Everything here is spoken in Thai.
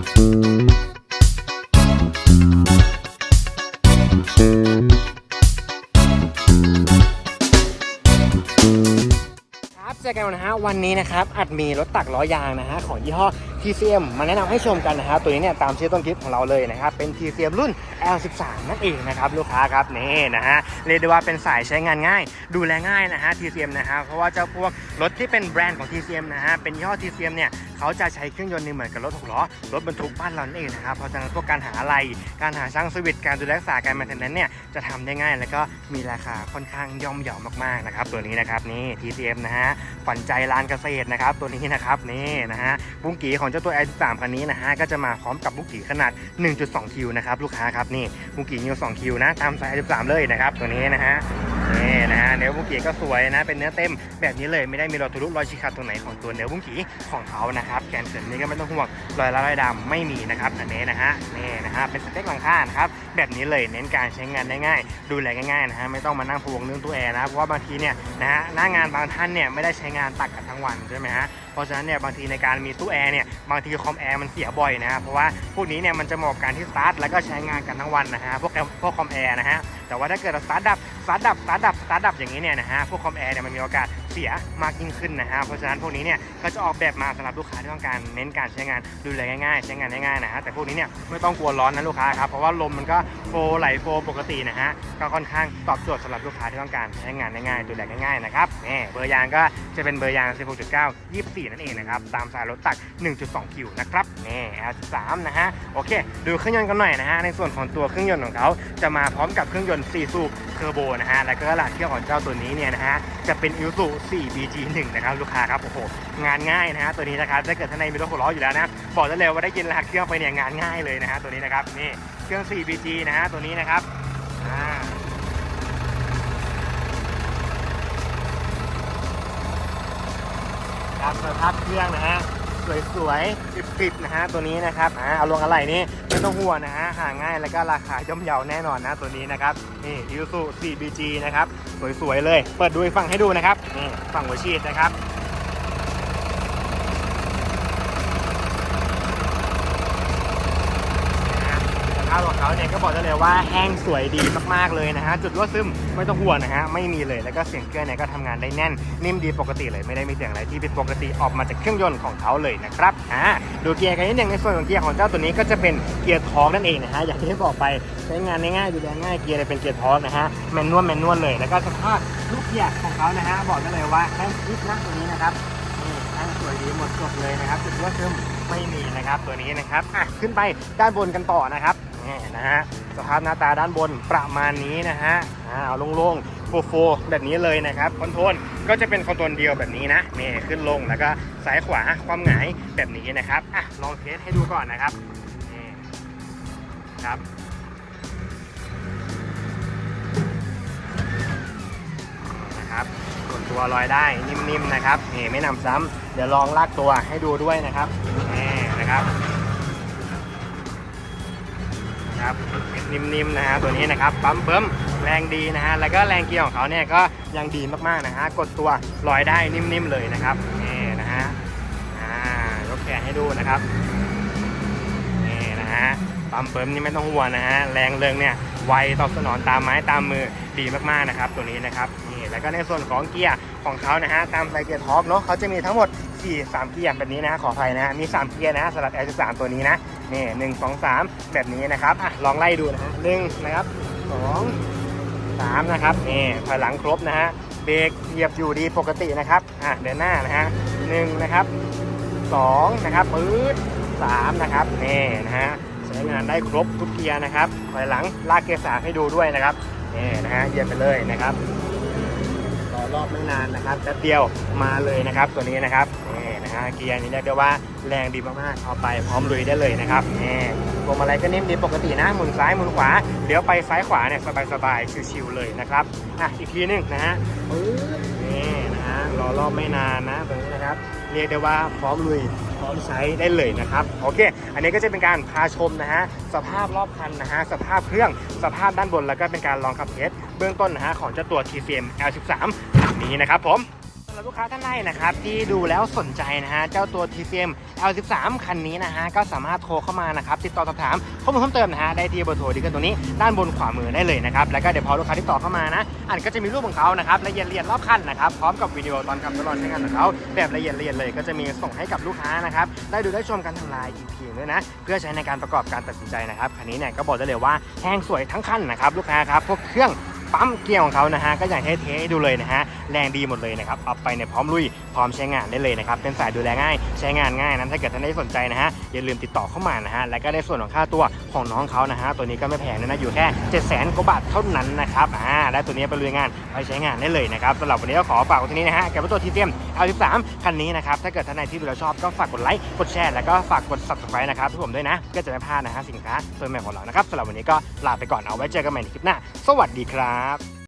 ค วันนี้นะครับอัดมีรถตักล้อยางนะฮะของยี่ห้อ TCM มาแนะนำให้ชมกันนะฮะตัวนี้เนี่ยตามชื่อต้นคลิปของเราเลยนะครับเป็น TCM รุ่น L13 นั่นเองนะครับลูกค้าครับนี่นะฮะเรียกได้ว่าเป็นสายใช้งานง่าย ดูแลง่ายนะฮะ TCM นะฮะเพราะว่าเจ้าพวกรถที่เป็นแบรนด์ของ TCM นะฮะเป็นยี่ห้อ TCM เนี่ยเขาจะใช้เครื่องยนต์นี่เหมือนกับรถหกล้อรถบรรทุกบ้านเราเองนะครับเพราะฉะนั้นพวกการหาอะไรการหาช่างสวิตการดูแลรักษาการมนเทนแนนเนี่ยจะทำได้ง่าย แล้วก็มีราคาค่อนข้างย่อมเยาวมากๆนะครับตัวนี้นะครับนี่ TCM นะฮะฝันใจลานเกษตรนะครับตัวนี้นะครับนี่นะฮะบุ้งกี่ของเจ้าตัว i3 คันนี้นะฮะก็จะมาพร้อมกับบุ้งกี่ขนาด 1.2 คิวนะครับลูกค้าครับนี่บุ้งกียิว2คิวนะตามสาย i3 เลยนะครับตัวนี้นะฮะ นี่นะฮะเนื้อบุ้งกีก็สวยนะเป็นเนื้อเต็มแบบนี้เลยไม่ได้มีรอยทะลุรอยฉีกขาดตรงไหนของตัวเนื้อบุ้งกีของเขานะครับแกนเขินนี่ก็ไม่ต้องห่วงรอยละลายดำไม่มีนะครับอันนี้นะฮะนี่นะฮะเป็นสเต็กหลังคานะครับแบบนี้เลยเน้นการใช้งานได้ง่าย ดูแลง่ายๆนะฮะไม่ต้องมานั่งพวงเรื่องตู้แอร์นะเพราะว่าบางทีเนี่ยนะฮะหน้างานบางท่านเนี่ยไม่ได้ใช้งานตักกันทั้งวันใช่ไหมฮะเพราะฉะนั้นเนี่ยบางทีในการมีตู้แอร์เนี่ยบางทีคอมแอร์มันเสียบ่อยนะฮะเพราะว่าพวกนี้เนี่ยมันจะเหมาะกับการที่สตาร์ทแล้วก็ใช้งานกันทั้งวันนะฮะพวกพวกคอมแอร์นะฮะ แต่ว่าถ้าเกิดเราสตาร์ทดับสตาร์ทดับสตาร์ทดับสตาร์ทดับอย่างนี้เนี่ยนะฮะพวกคอมแอร์เนี่ยมันมีโอกาส เสียมากยิ่งขึ้นนะฮะเพราะฉะนั้นพวกนี้เนี่ยก็จะออกแบบมาสำหรับลูกค้าที่ต้องการเน้นการใช้งานดูแลง่ายๆ ใช้งานง่ายๆนะฮะแต่พวกนี้เนี่ยไม่ต้องกลัวร้อนนะลูกค้าครับเพราะว่าลมมันก็โฟไหลโฟปกตินะฮะก็ค่อนข้างตอบโจทย์สำหรับลูกค้าที่ต้องการใช้งานง่ายๆดูแลง่ายๆนะครับนี่เบอร์ยางก็จะเป็นเบอร์ยาง 16.9 24 นั่นเองนะครับตามสายรถตัก 1.2 คิวนะครับนี่ L13 นะฮะโอเค ดูเครื่องยนต์กันหน่อยนะฮะในส่วนของตัวเครื่องยนต์ของเขาจะมาพร้อมกับเครื่องยนต์4สูบ อร์โบนะฮะ แล้วก็กระดเครื่องของเจ้าตัวนี้เนี่ยนะฮะ จะเป็น i s u 4 BG1 นะครับลูกค้าครับ โอ้โห งานง่ายนะฮะ ตัวนี้นะครับ ถ้าเกิดท่านในมีรถหกล้ออยู่แล้วนะ บอกได้เลยว่าได้ยินรหัสเครื่องไปเนี่ยงานง่ายเลยนะฮะ ตัวนี้นะครับ นี่ เครื่อง 4 BG นะฮะ ตัวนี้นะครับ อ่าครับสภาพเครื่องนะฮะ สวยๆปิดๆนะฮะตัวนี้นะครับอ่าเอาลงอะไรนี่ไม่ต้องห่วงนะฮะหาง่ายแล้วก็ราคาย่อมเยาแน่นอนนะตัวนี้นะครับนี่ยูซู 4BG นะครับสวยๆเลย เปิดดูอีกฝั่งให้ดูนะครับนี่ฝั่งหัวฉีดนะครับ สภาพของเขาเนี่ยก็บอกได้เลยว่าแห้งสวยดีมากๆเลยนะฮะจุดรั่วซึมไม่ต้องห่วงนะฮะไม่มีเลยแล้วก็เสียงเครื่องเนี่ยก็ทำงานได้แน่น นิ่มดีปกติเลยไม่ได้มีเสียงอะไรที่ผิดปกติออกมาจากเครื่องยนต์ของเขาเลยนะครับอ่าดูเกียร์กันนิดนึงในส่วนของเกียร์ของเจ้าตัวนี้ก็จะเป็นเกียร์ท้อร์กนั่นเองนะฮะอย่างที่บอกไปใช้งานง่ายๆดูแลง่ายเกียร์เนี่ยเป็นเกียร์ท้อร์กนะฮะแมนนวลแมนนวลเลย แล้วก็สภาพลูกเกียร์ของเขานะฮะบอกได้เลยว่าแห้งคลิปนะตัวนี้นะครับั้งสวยดีหมดจดเลยนะครับจุดรั่วซึมไม่มีนะครับตัวนี้นะครับอะขึ้นไปด้านบนกันต่อนะครับ นี่นะฮะสภาพหน้าตาด้านบนประมาณนี้นะฮะอ่าโล่งๆโฟโฟแบบนี้เลยนะครับคอนโทรลก็จะเป็นคอนโทรลเดียวแบบนี้นะนี่ขึ้นลงแล้วก็ซ้ายขวาความหงายแบบนี้นะครับอะลองเทสให้ดูก่อนนะครับนี่ครับนะครับส่วนตัวลอยได้นิ่มๆนะครับนี่ไม่นำซ้ำเดี๋ยวลองลากตัวให้ดูด้วยนะครับนี่นะครับ นิ่มๆนะฮะตัวนี้นะครับปั๊มเบิ้มแรงดีนะฮะแล้วก็แรงเกียร์ของเขาเนี่ยก็ยังดีมากๆนะฮะกดตัวลอยได้นิ่มๆเลยนะครับนี่นะฮะอ่ายกแขนให้ดูนะครับนี่นะฮะ ปั๊มเปิร์มนี่ไม่ต้องห่วงนะฮะแรงเริงเนี่ยไวตอบสนองตามไม้ตามมือดีมากๆนะครับตัวนี้นะครับนี่แล้วก็ในส่วนของเกียร์ของเขานะฮะตามไซเกียร์ท็อปเนาะเขาจะมีทั้งหมด 4 3 เกียร์แบบนี้นะขออภัยนะฮะมี 3 เกียร์นะฮะสำหรับ L13 ตัวนี้นะนี่หนึ่งสองสามแบบนี้นะครับอะลองไล่ดูนะฮะหนึ่งนะครับสองสามนะครับนี่ถอยหลังครบนะฮะเบรกเหยียบอยู่ดีปกตินะครับอะเดินหน้านะฮะหนึ่งนะครับสองนะครับปื๊ดสามนะครับนี่นะฮะ ใช้งานได้ครบทุกเกียร์นะครับถอยหลังลากเกียร์สามให้ดูด้วยนะครับนี่นะฮะเยียบไปเลยนะครับรอรอบไม่นานนะครับแป๊บเดียวมาเลยนะครับ ตัวนี้นะครับนี่นะฮะเกียร์นี้เรียกได้ว่าแรงดีมากๆเอาไปพร้อมลุยได้เลยนะครับนี่พวงมาลัยก็นิ่มดีปกตินะหมุนซ้ายหมุนขวาเดี๋ยวไปซ้ายขวาเนี่ยสบายๆชิวๆเลยนะครับอะอีกทีหนึงนะฮะนี่นะฮะ รอรอบไม่นานนะตรงนี้นะครับ เรียกได้ว่าพร้อมลุยพร้อมใช้ได้เลยนะครับโอเค อันนี้ก็จะเป็นการพาชมนะฮะสภาพรอบคันนะฮะสภาพเครื่องสภาพด้านบนแล้วก็เป็นการลองขับเทสเบื้องต้นนะฮะของเจ้าตัว TCM L13 นี้นะครับผมำหรับลูกค้าท่านใดนะครับที่ดูแล้วสนใจนะฮะเจ้าตัว TCM L13 คันนี้นะฮะก็สามารถโทรเข้ามานะครับติดต่อสอบถามข้อมูลเพิ่มเติมนะฮะได้ที่เบอร์โทรที่ขึ้นตรงนี้ด้านบนขวามือได้เลยนะครับแล้วก็เดี๋ยวพอลูกค้าที่ต่อเข้ามานะอันก็จะมีรูปของเขานะครับละเอียดละเอียดรอบคันนะครับพร้อมกับวิดีโอตอนขับทดลองใช้งานของเขาแบบละเอียดละเอียดเลยก็จะมีส่งให้กับลูกค้านะครับได้ดูได้ชมกันทางไลน์อีกทีด้วยนะเพื่อใช้ในการประกอบการตัดสินใจนะครับคันนี้เนี่ยก็บอกได้เลยว่าแห้งสวยทั้งคันนะครับลูกค้าครับพวกเครื่อง ปั๊มเกียร์ของเขานะฮะก็อย่างเท่ๆให้ดูเลยนะฮะแรงดีหมดเลยนะครับเอาไปเนี่ยพร้อมลุยพร้อมใช้งานได้เลยนะครับเป็นสายดูแลง่ายใช้งานง่ายนั้นถ้าเกิดท่านได้สนใจนะฮะอย่าลืมติดต่อเข้ามานะฮะและก็ได้ส่วนของค่าตัวของน้องเขานะฮะตัวนี้ก็ไม่แพงนะนะอยู่แค่7 0 0 0 0กว่าบาทเท่านั้นนะครับอ่าและตัวนี้ไปลุยงานไปใช้งานได้เลยนะครับสำหรับวันนี้ก็ขอฝากไว้ที่นี้นะฮะกับตัวทีเตียม L13 คันนี้นะครับถ้าเกิดท่านใดที่ดูแล้วชอบก็ฝากกดไลค์กดแชร์แล้วก็ฝากกด subscribe นะครับทุกผมด้วยนะก็จะไม่พลาดนะฮะสินค้าตัวใหม่ของเรานะครับสำหรับวันนี้ก็ลาไปก่อนเอาไว้เจอกันใหม่ในคลิปหน้า สวัสดีครับ